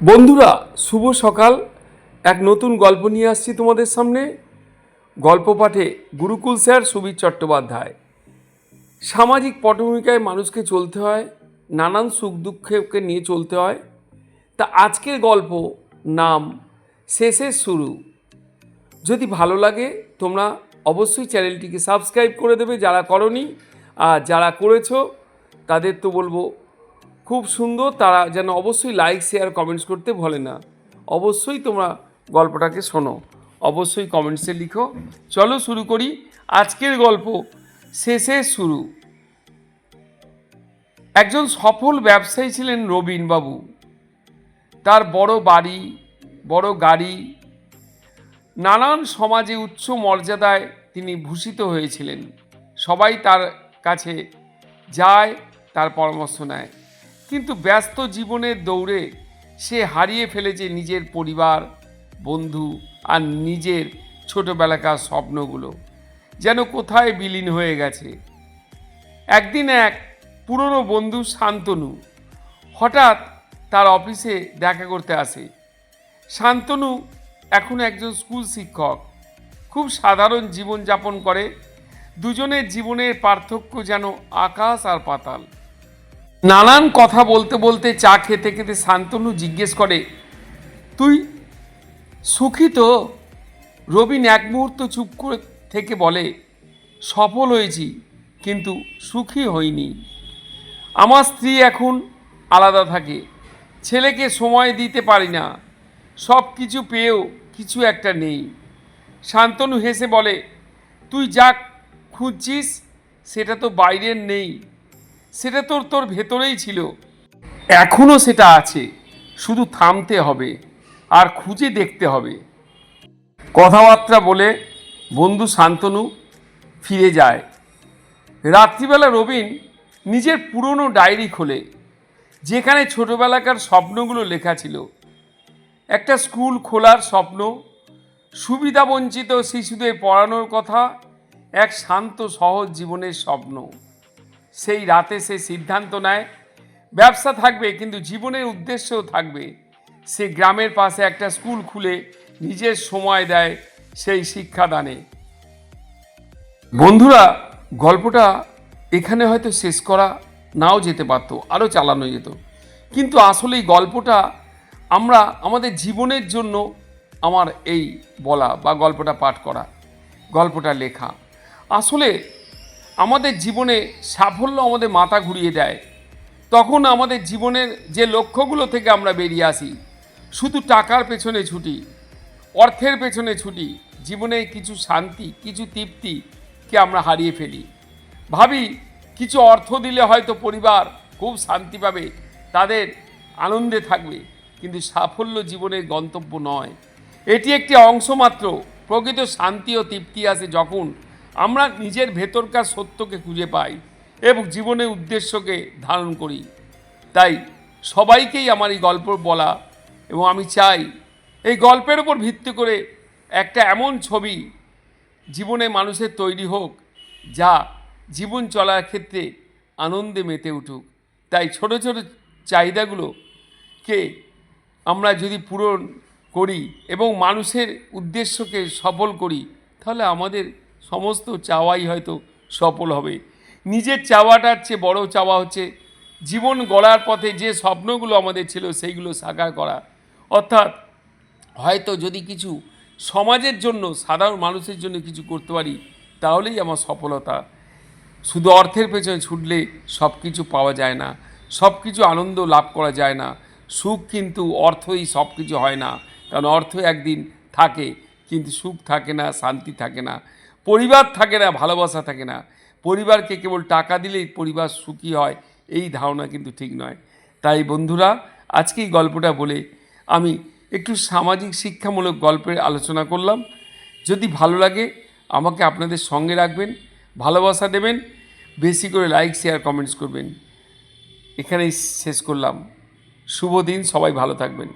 বন্ধুরা, শুভ সকাল। এক নতুন গল্প নিয়ে আসছি তোমাদের সামনে। গল্প পাঠে গুরুকুল স্যার সুবীর চট্টোপাধ্যায়। সামাজিক পটভূমিকায় মানুষকে চলতে হয়, নানান সুখ দুঃখকে নিয়ে চলতে হয়। তা আজকের গল্প নাম শেষের শুরু। যদি ভালো লাগে, তোমরা অবশ্যই চ্যানেলটিকে সাবস্ক্রাইব করে দেবে যারা করনি, আর যারা করেছ, তাদের তো বলব খুব সুন্দর, তারা যেন অবশ্যই লাইক শেয়ার কমেন্টস করতে ভুলে না। অবশ্যই তোমরা গল্পটাকে শোনো, অবশ্যই কমেন্টসে লিখো। চলো শুরু করি, আজকের গল্প শেষে শুরু। একজন সফল ব্যবসায়ী ছিলেন রবীনবাবু। তার বড় বাড়ি, বড় গাড়ি, নানান সমাজে উচ্চ মর্যাদায় তিনি ভূষিত হয়েছিলেন। সবাই তার কাছে যায়, তার পরামর্শ নেয়। কিন্তু ব্যস্ত জীবনের দৌড়ে সে হারিয়ে ফেলেছে নিজের পরিবার, বন্ধু আর নিজের ছোটোবেলাকার স্বপ্নগুলো। যেন কোথায় বিলীন হয়ে গেছে। একদিন এক পুরনো বন্ধু শান্তনু হঠাৎ তার অফিসে দেখা করতে আসে। শান্তনু এখন একজন স্কুল শিক্ষক। খুব সাধারণ জীবনযাপন করে। দুজনের জীবনের পার্থক্য যেন আকাশ আর পাতাল। নানান কথা বলতে বলতে চা খেতে খেতে শান্তনু জিজ্ঞেস করে, তুই সুখী তো? রবিন এক মুহূর্ত চুপ করে থেকে বলে, সফল হয়েছি, কিন্তু সুখী হইনি। আমার স্ত্রী এখন আলাদা থাকে, ছেলেকে সময় দিতে পারি না, সব কিছু পেয়েও কিছু একটা নেই। শান্তনু হেসে বলে, তুই যা খুঁজছিস, সেটা তো বাইরের নেই। সেটা তোর তোর ভেতরেই ছিল। এখনও সেটা আছে। শুধু থামতে হবে আর খুঁজে দেখতে হবে। কথাবার্তা বলে বন্ধু শান্তনু ফিরে যায়। রাত্রিবেলা রবিন নিজের পুরনো ডায়েরি খোলে, যেখানে ছোটোবেলাকার স্বপ্নগুলো লেখা ছিল। একটা স্কুল খোলার স্বপ্ন সুবিধাবঞ্চিত শিশুদের পড়ানোর কথা, এক শান্ত সহজ জীবনের স্বপ্ন। সেই রাতে সে সিদ্ধান্ত নেয়, ব্যবসা থাকবে কিন্তু জীবনের উদ্দেশ্যও থাকবে। সে গ্রামের পাশে একটা স্কুল খুলে নিজের সময় দেয় সেই শিক্ষাদানে। বন্ধুরা, গল্পটা এখানে হয়তো শেষ করা, নাও যেতে পারতো, আরও চালানো যেত। কিন্তু আসলে এই গল্পটা আমরা, আমাদের জীবনের জন্য আমার এই বলা বা গল্পটা পাঠ করা, গল্পটা লেখা। আসলে আমাদের জীবনে সাফল্য আমাদের মাথা ঘুরিয়ে দেয়। তখন আমাদের জীবনের যে লক্ষ্যগুলো থেকে আমরা বেরিয়ে আসি, শুধু টাকার পেছনে ছুটি, অর্থের পেছনে ছুটি, জীবনে কিছু শান্তি, কিছু তৃপ্তিকে আমরা হারিয়ে ফেলি। ভাবি, কিছু অর্থ দিলে হয়তো পরিবার খুব শান্তি পাবে, তাদের আনন্দে থাকবে, কিন্তু সাফল্য জীবনের গন্তব্য নয়। এটি একটি অংশ মাত্র, প্রকৃত শান্তি ও তৃপ্তি আসে যখন আমরা নিজের ভেতরকার সত্যকে খুঁজে পাই এবং জীবনের উদ্দেশ্যকে ধারণ করি। তাই সবাইকেই আমার এই গল্প বলা এবং আমি চাই এই গল্পের উপর ভিত্তি করে একটা এমন ছবি জীবনে মানুষের তৈরি হোক, যা জীবন চলার ক্ষেত্রে আনন্দে মেতে উঠুক। তাই ছোট ছোট চাহিদাগুলোকে আমরা যদি পূরণ করি এবং মানুষের উদ্দেশ্যকে সফল করি, তাহলে আমাদের সমস্ত চাওয়াই হয়তো সফল হবে। নিজের চাওয়াটার চেয়ে বড় চাওয়া হচ্ছে জীবন গড়ার পথে যে স্বপ্নগুলো আমাদের ছিল সেইগুলো সাকার করা। অর্থাৎ হয়তো যদি কিছু সমাজের জন্য, সাধারণ মানুষের জন্য কিছু করতে পারি, তাহলেই আমার সফলতা। শুধু অর্থের পেছনে ছুটলে সব কিছু পাওয়া যায় না সব কিছু আনন্দ লাভ করা যায় না। সুখ কিন্তু অর্থই সব কিছু হয় না, কারণ অর্থ একদিন থাকে, কিন্তু সুখ থাকে না, শান্তি থাকে না। পরিবার থাকে না, ভালোবাসা থাকে না। পরিবারকে কেবল টাকা দিলেই পরিবার সুখী হয়, এই ধারণা কিন্তু ঠিক নয়। তাই বন্ধুরা, আজকে এই গল্পটা বলে আমি একটু সামাজিক শিক্ষামূলক গল্পের আলোচনা করলাম। যদি ভালো লাগে, আমাকে আপনাদের সঙ্গে রাখবেন, ভালোবাসা দেবেন, বেশি করে লাইক, শেয়ার, কমেন্টস করবেন। এখানেই শেষ করলাম। শুভ দিন, সবাই ভালো থাকবেন।